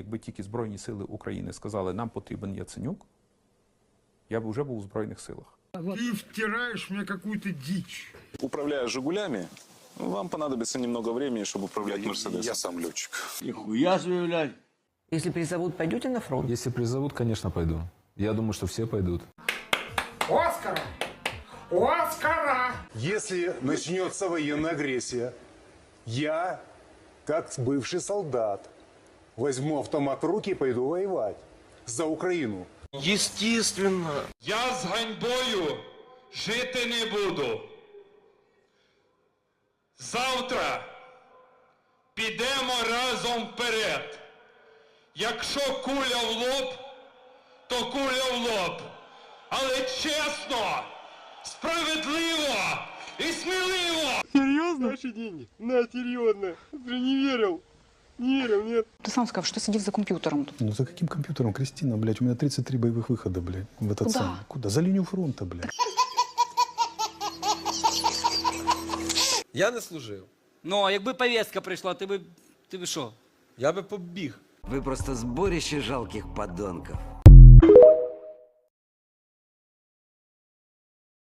якби тільки Збройні Сили України сказали, нам потрібен Яценюк, я б вже був у Збройних силах. Ты втираешь мне какую-то дичь. Управляя «Жигулями», вам понадобится немного времени, чтобы управлять «Мерседесом». Я сам летчик. Нихуя себе, блядь. Если призовут, пойдете на фронт? Если призовут, конечно, пойду. Я думаю, что все пойдут. Оскара! Оскара! Если начнется военная агрессия, я, как бывший солдат, возьму автомат в руки и пойду воевать за Украину. Естественно. Я з ганьбою жити не буду. Завтра підемо разом вперед. Якщо куля в лоб, то куля в лоб. Але чесно, справедливо і сміливо Ты сам сказал, что сидишь за компьютером. тут. Ну за каким компьютером, Кристина, блядь? У меня 33 боевых выхода, блядь, в этот Куда? самый. Куда? За линию фронта, блядь. Я не служив. Ну, а якби повістка прийшла, ти би. Ти би що? Я би побіг. Вы просто сборище жалких подонков.